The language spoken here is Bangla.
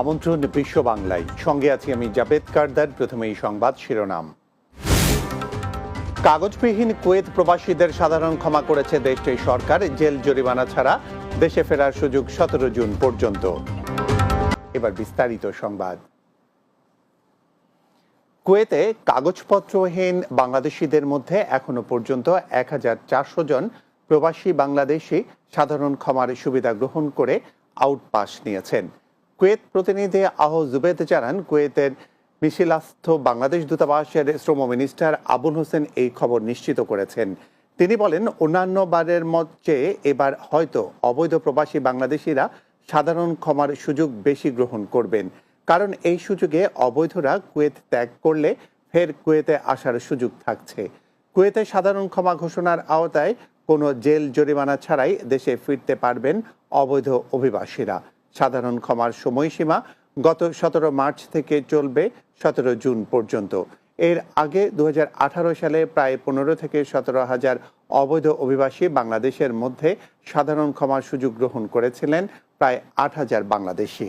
আমন্ত্রণ বিশ্ব বাংলায়। সঙ্গে আছি আমি জাবেদ কারদার, প্রথমে এই সংবাদ শিরোনাম। কাগজবিহীন কুয়েত প্রবাসীদের সাধারণ ক্ষমা করেছে দেশটির সরকার, জেল জরিমানা ছাড়া দেশে ফেরার সুযোগ সতেরো জুন পর্যন্ত। এবার বিস্তারিত সংবাদ। কুয়েতে কাগজপত্রহীন বাংলাদেশিদের মধ্যে এখনও পর্যন্ত এক হাজার চারশো জন প্রবাসী বাংলাদেশি সাধারণ ক্ষমার সুবিধা গ্রহণ করে আউটপাস নিয়েছেন। কুয়েত প্রতিনিধি আহ জুবেদ জানান, কুয়েতের মিছিলাস্থ বাংলাদেশ দূতাবাসের শ্রম মিনিস্টার আবুল হোসেন এই খবর নিশ্চিত করেছেন। তিনি বলেন, অন্যান্য বারের মধ্যে এবার হয়তো অবৈধ প্রবাসী বাংলাদেশিরা সাধারণ ক্ষমার সুযোগ বেশি গ্রহণ করবেন। কারণ এই সুযোগে অবৈধরা কুয়েত ত্যাগ করলে ফের কুয়েতে আসার সুযোগ থাকছে। কুয়েতে সাধারণ ক্ষমা ঘোষণার আওতায় কোনো জেল জরিমানা ছাড়াই দেশে ফিরতে পারবেন অবৈধ অভিবাসীরা। সাধারণ ক্ষমার সময়সীমা গত সতেরো মার্চ থেকে চলবে সতেরো জুন পর্যন্ত। এর আগে দু হাজার আঠারো সালে প্রায় পনেরো থেকে সতেরো হাজার অবৈধ অভিবাসী বাংলাদেশের মধ্যে সাধারণ ক্ষমার সুযোগ গ্রহণ করেছিলেন প্রায় আট হাজার বাংলাদেশি।